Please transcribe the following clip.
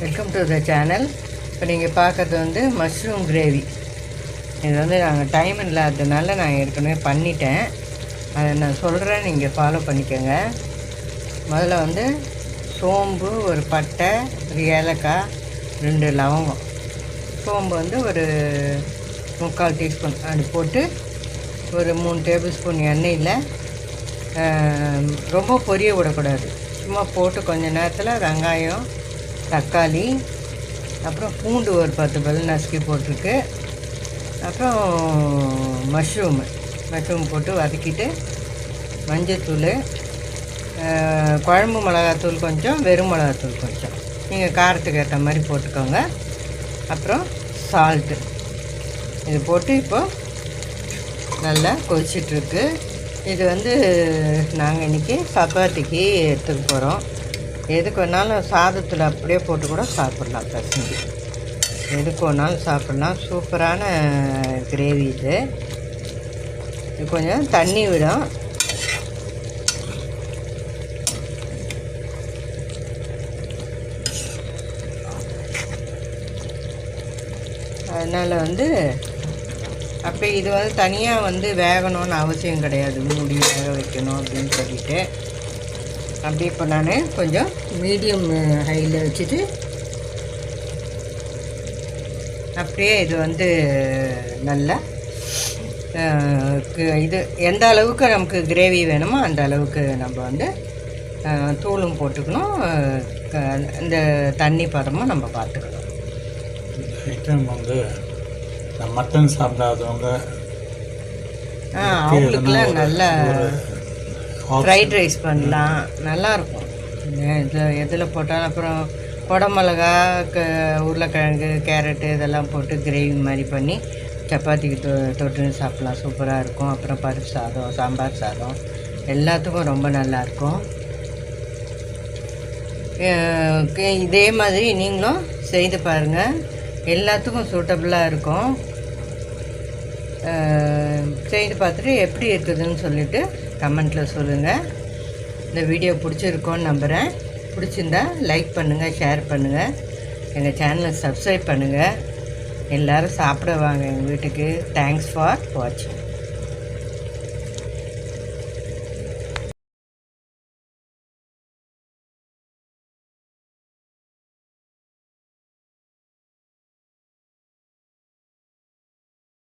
Welcome to the channel இப்போ நீங்கள் பார்க்குறது வந்து மஷ்ரூம் கிரேவி இது வந்து நாங்கள் டைம் இல்லாததுனால நான் ஏற்கனவே பண்ணிட்டேன். அதை நான் சொல்கிறேன் நீங்கள் ஃபாலோ பண்ணிக்கோங்க. முதல்ல வந்து சோம்பு ஒரு பட்டை ஒரு ஏலக்காய் ரெண்டு லவங்கம். சோம்பு வந்து ஒரு முக்கால் டீஸ்பூன். அது போட்டு ஒரு மூணு டேபிள் ஸ்பூன் எண்ணெயில் ரொம்ப பொரிய விடக்கூடாது. சும்மா போட்டு கொஞ்ச நேரத்தில் வெங்காயம் தக்காளி அப்புறம் பூண்டு ஒரு பத்து பதில் நசுக்கி போட்டிருக்கு. அப்புறம் மஷ்ரூமு மஷ்ரூம் போட்டு வதக்கிட்டு மஞ்சத்தூள் குழம்பு மிளகாத்தூள் கொஞ்சம் வெறும் மிளகாத்தூள் கொஞ்சம். நீங்கள் காரத்துக்கு ஏற்ற மாதிரி போட்டுக்கோங்க. அப்புறம் சால்ட்டு இது போட்டு இப்போ நல்லா கொதிச்சிட்ருக்கு. இது வந்து நாங்கள் இன்றைக்கி சப்பாத்திக்கு எடுத்துக்க போகிறோம் எதுக்கு வேணாலும் சாதத்தில் அப்படியே போட்டு கூட சாப்பிட்லாம் பசங்க. எதுக்கு வேணாலும் சாப்பிட்லாம். சூப்பரான கிரேவி இது. இது கொஞ்சம் தண்ணி விடும். அதனால் வந்து அப்போ இது வந்து தனியாக வந்து வேகணும்னு அவசியம் கிடையாது. மூடி வேக வைக்கணும் அப்படின்னு சொல்லிட்டு. அப்படி இப்போ நான் கொஞ்சம் மீடியம் ஹையில் வச்சுட்டு அப்படியே இது வந்து நல்லா இது எந்த அளவுக்கு நமக்கு கிரேவி வேணுமோ அந்த அளவுக்கு நம்ம வந்து தூளும் போட்டுக்கணும் இந்த தண்ணி பதமும் நம்ம பார்த்துக்கணும். ஐட்டம் வந்து மட்டன் சாப்பிடாதவங்க ஆ அவங்களுக்குலாம் நல்லா ஃப்ரைட் ரைஸ் பண்ணலாம். நல்லாயிருக்கும். இதில் எதில் போட்டாலும் அப்புறம் குடமிளகா க உருளைக்கிழங்கு கேரட்டு இதெல்லாம் போட்டு கிரேவி மாதிரி பண்ணி சப்பாத்திக்கு தொ தொட்டு சாப்பிட்லாம். சூப்பராக இருக்கும் அப்புறம் பருப்பு சாதம் சாம்பார் சாதம். எல்லாத்துக்கும் ரொம்ப நல்லாயிருக்கும். இதே மாதிரி நீங்களும் செய்து பாருங்கள் எல்லாத்துக்கும் சூட்டபுளாக இருக்கும் செய்து பார்த்துட்டு எப்படி இருக்குதுன்னு சொல்லிவிட்டு கமெண்ட்டில் சொல்லுங்கள் இந்த வீடியோ பிடிச்சிருக்கோன்னு நம்புகிறேன் பிடிச்சிருந்தா லைக் பண்ணுங்கள் ஷேர் பண்ணுங்கள் எங்கள் சேனலை சப்ஸ்கிரைப் பண்ணுங்கள் எல்லோரும் சாப்பிட வாங்க எங்கள் வீட்டுக்கு. தேங்க்ஸ் ஃபார் வாட்சிங்